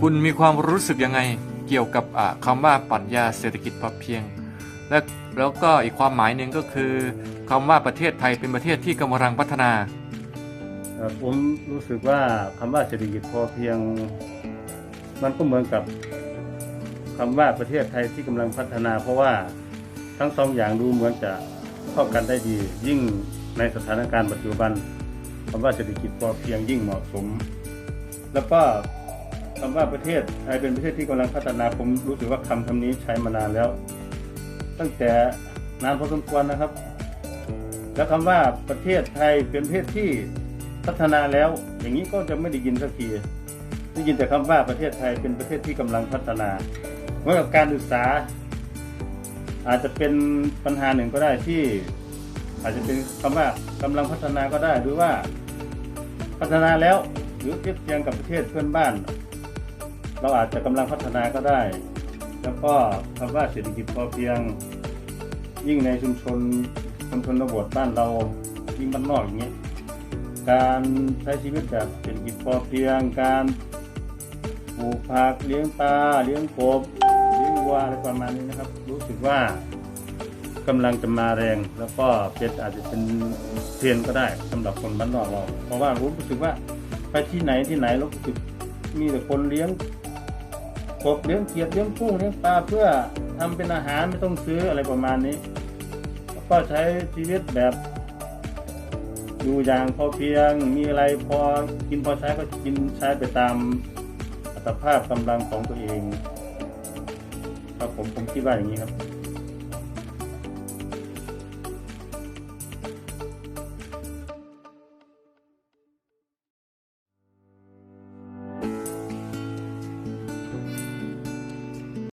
คุณมีความรู้สึกยังไงเกี่ยวกับอะคำว่าปรัชญาเศรษฐกิจพอเพียง และแล้วก็อีกความหมายหนึ่งก็คือคำว่าประเทศไทยเป็นประเทศที่กำลังพัฒนาผมรู้สึกว่าคำว่าเศรษฐกิจพอเพียง มันก็เหมือนกับคำว่าประเทศไทยที่กำลังพัฒนา เพราะว่าทั้งสองอย่างดูเหมือนจะเข้ากันได้ดี ยิ่งในสถานการณ์ปัจจุบันคำว่าเศรษฐกิจพอเพียงยิ่งเหมาะสม แล้วก็ คำว่าประเทศไทยเป็นประเทศที่กำลังพัฒนาผมรู้สึกว่าคำคำนี้ใช้มานานแล้ว ตั้งแต่นานพอสมควรนะครับ แล้วคำว่าประเทศไทยเป็นประเทศที่พัฒนาแล้ว อย่างนี้ก็จะไม่ได้ยินสักทีได้ยินแต่คำว่าประเทศไทยเป็นประเทศที่กำลังพัฒนาเมื่อกับการศึกษา อาจจะเป็นปัญหาหนึ่งก็ได้ที่ อาจจะเป็นคำว่ากำลังพัฒนาก็ได้หรือว่าพัฒนาแล้วหรือเทียบเทียงกับประเทศเพื่อนบ้าน เราอาจจะกำลังพัฒนาก็ได้ แล้วก็คำว่าเศรษฐกิจพอเพียง ยิ่งในชุมชนคนชนบทบ้านเรายิ่งบ้านนอกอย่างเงี้ยการใช้ชีวิตแบบเศรษฐกิจพอเพียง การปลูกผักเลี้ยงปลาเลี้ยงกบเลี้ยงวัวอะไรประมาณนี้นะครับ รู้สึกว่ากำลังจะมาแรงแล้วก็เป็นอาจจะเป็นเทรนก็ได้สำหรับคนบ้านนอกเราเพราะว่ารู้สึกว่าไปที่ไหนที่ไหนเรารู้สึกมีแต่คนเลี้ยง กบเลี้ยงเขียดเลี้ยงกุ้งเลี้ยงปลาเพื่อทำเป็นอาหารไม่ต้องซื้ออะไรประมาณนี้ ก็ใช้ชีวิตแบบอยู่อย่างพอเพียงมีอะไรพอกินพอใช้ก็กินใช้ไปตามอัตภาพกำลังของตัวเองครับผมผมคิดว่าอย่างนี้ครับ